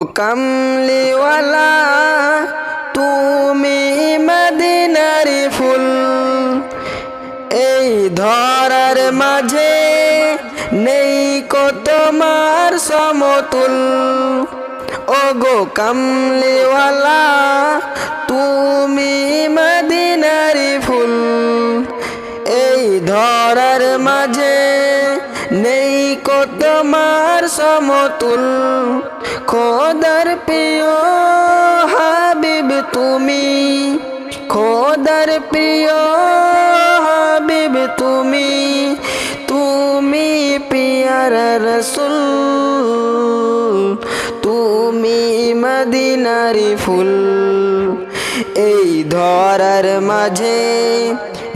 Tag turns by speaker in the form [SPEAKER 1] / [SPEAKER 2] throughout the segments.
[SPEAKER 1] কামলিওয়ালা, তুমি মদিনারি ফুল। এই ধরার মাঝে নেই তোমার সমতুল। ও গো কামলিওয়ালা, তুমি মদিনারি ফুল। এই ধরার মাঝে নেই তোমার সমতুল, খোদার প্রিয় হাবিব তুমি, খোদার প্রিয় হাবিব তুমি তুমি পিয়ার রসুল, তুমি মদিনারি ফুল। এই ধরার মাঝে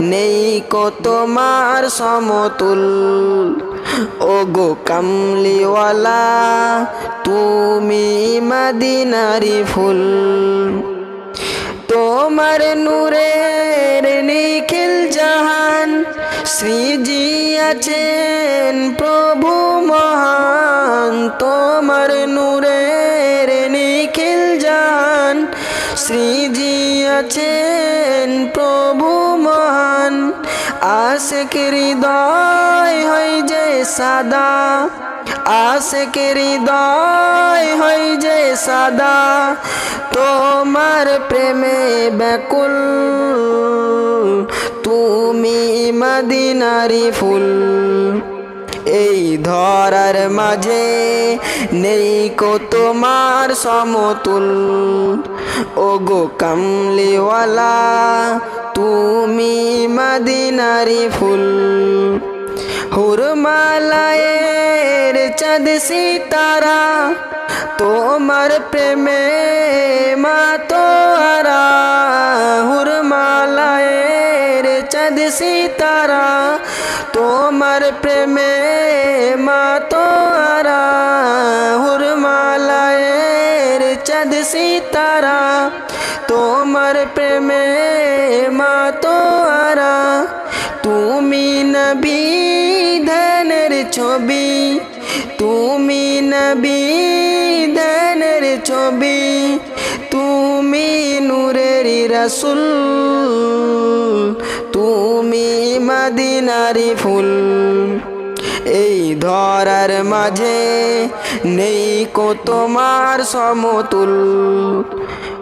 [SPEAKER 1] নেই কো তোমার সমতুল। ও গো কামলিওয়ালা, তুমি মদিনারি ফুল। তোমার নূরের নিখিল জাহান শ্রীজি আছেন প্রভু মহান। তোমার নূরের নিখিল জাহান শ্রীজি আছেন প্রভু মহান। আশেক হৃদয় হয় যে সাদা, আশেক হৃদয় হয় যে সাদা, তোমার প্রেমে ব্যাকুল, তুমি মদিনারি ফুল। এই ধরার মাঝে নেই কো তোমার সমতুল। ও গো কামলিওয়ালা, তুমি মদিনারি ফুল। হুরমালায়ের চাঁদ সিতারা, তোমার প্রেমে মাতোয়ারা হুরমালায়ের চাঁদ সিতারা, তোমার প্রেমে মাতোয়ারা হুরমালায়ের চাঁদ সিতারা, তোমার প্রেমে মাতোয়ারা তুমি নবী ধনের ছবি, তুমি নবী ধনের ছবি, তুমি নূরের রসুল, তুমি মদিনারি ফুল। এই ধরার মাঝে নেই কো তোমার সমতুল।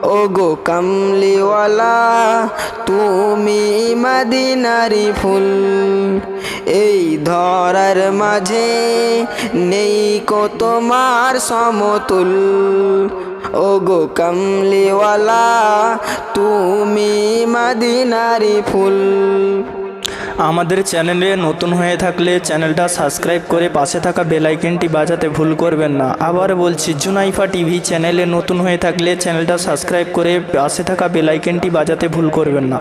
[SPEAKER 1] ও গো কামলিওয়ালা, তুমি মদিনারি ফুল। এই ধরার মাঝে নেই কো তোমার সমতুল। ওগো কামলিওয়ালা, তুমি মদিনারি ফুল।
[SPEAKER 2] আমাদের চ্যানেলে নতুন হয়ে থাকলে চ্যানেলটা সাবস্ক্রাইব করে পাশে থাকা বেলাইকেনটি বাজাতে ভুল করবেন না। আবার বলছি, জুনাইফা টিভি চ্যানেলে নতুন হয়ে থাকলে চ্যানেলটা সাবস্ক্রাইব করে পাশে থাকা বেলাইকেনটি বাজাতে ভুল করবেন না।